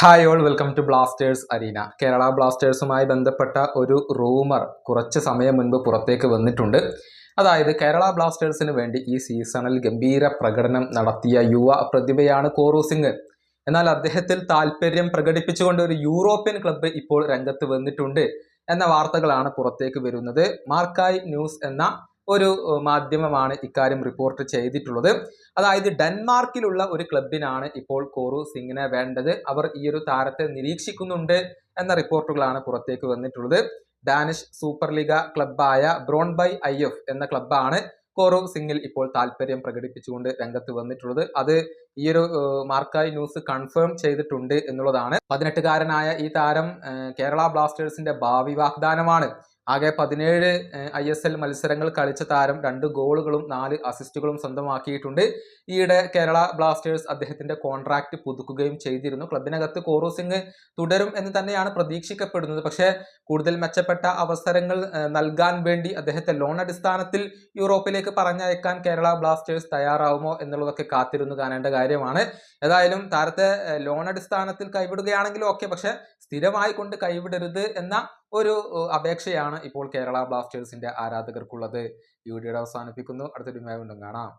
Hi all welcome to Blasters arena Kerala ബ്ലാസ്റ്റേഴ്സുമായി ബന്ധപ്പെട്ട ഒരു rumour കുറച്ച് സമയം മുൻപ് പുറത്തേക്ക് വന്നിട്ടുണ്ട്. അതായത് കേരള ബ്ലാസ്റ്റേഴ്സിന് വേണ്ടി ഈ സീസണിൽ ഗംഭീര പ്രകടനം നടത്തിയ യുവ പ്രതിഭയാണ് കോറു സിംഗ് എന്നാൽ അദ്ദേഹത്തിൽ താല്പര്യം പ്രകടിപ്പിച്ചുകൊണ്ട് ഒരു യൂറോപ്യൻ ക്ലബ്ബ് ഇപ്പോൾ രംഗത്ത് വന്നിട്ടുണ്ട് എന്ന വാർത്തകളാണ് പുറത്തേക്ക് വരുന്നത്. മാർക്കായ് ന്യൂസ് എന്ന ഒരു മാധ്യമമാണ് ഇക്കാര്യം റിപ്പോർട്ട് ചെയ്തിട്ടുള്ളത്. അതായത് ഡെൻമാർക്കിലുള്ള ഒരു ക്ലബിനാണ് ഇപ്പോൾ കോറു സിംഗിനെ വേണ്ടത്. അവർ ഈ ഒരു താരത്തെ നിരീക്ഷിക്കുന്നുണ്ട് എന്ന റിപ്പോർട്ടുകളാണ് പുറത്തേക്ക് വന്നിട്ടുള്ളത്. ഡാനിഷ് സൂപ്പർ ലീഗ ക്ലബായ ബ്രോൺബൈ ഐ എഫ് എന്ന ക്ലബാണ് കോറു സിംഗിൽ ഇപ്പോൾ താല്പര്യം പ്രകടിപ്പിച്ചുകൊണ്ട് രംഗത്ത് വന്നിട്ടുള്ളത്. അത് ഈ ഒരു മാർക്കായി ന്യൂസ് കൺഫേം ചെയ്തിട്ടുണ്ട് എന്നുള്ളതാണ്. പതിനെട്ടുകാരനായ ഈ താരം കേരള ബ്ലാസ്റ്റേഴ്സിന്റെ ഭാവി വാഗ്ദാനമാണ്. ആകെ പതിനേഴ് ഐ എസ് എൽ മത്സരങ്ങൾ കളിച്ച താരം രണ്ട് ഗോളുകളും നാല് അസിസ്റ്റുകളും സ്വന്തമാക്കിയിട്ടുണ്ട്. ഈയിടെ കേരള ബ്ലാസ്റ്റേഴ്സ് അദ്ദേഹത്തിന്റെ കോൺട്രാക്ട് പുതുക്കുകയും ചെയ്തിരുന്നു. ക്ലബിനകത്ത് കോറു സിംഗ് തുടരും എന്ന് തന്നെയാണ് പ്രതീക്ഷിക്കപ്പെടുന്നത്. പക്ഷേ കൂടുതൽ മെച്ചപ്പെട്ട അവസരങ്ങൾ നൽകാൻ വേണ്ടി അദ്ദേഹത്തെ ലോൺ അടിസ്ഥാനത്തിൽ യൂറോപ്പിലേക്ക് പറഞ്ഞയക്കാൻ കേരള ബ്ലാസ്റ്റേഴ്സ് തയ്യാറാവുമോ എന്നുള്ളതൊക്കെ കാത്തിരുന്നു കാണേണ്ട കാര്യമാണ്. ഏതായാലും താരത്തെ ലോൺ അടിസ്ഥാനത്തിൽ കൈവിടുകയാണെങ്കിലും ഓക്കെ. പക്ഷെ സ്ഥിരമായി കൊണ്ട് കൈവിടരുത് എന്ന ഒരു അപേക്ഷയാണ് ഇപ്പോൾ കേരള ബ്ലാസ്റ്റേഴ്സിന്റെ ആരാധകർക്കുള്ളത്. ഈ വീഡിയോയുടെ അവസാനിപ്പിക്കുന്നു. അടുത്തൊരു വീണ്ടും കാണാം.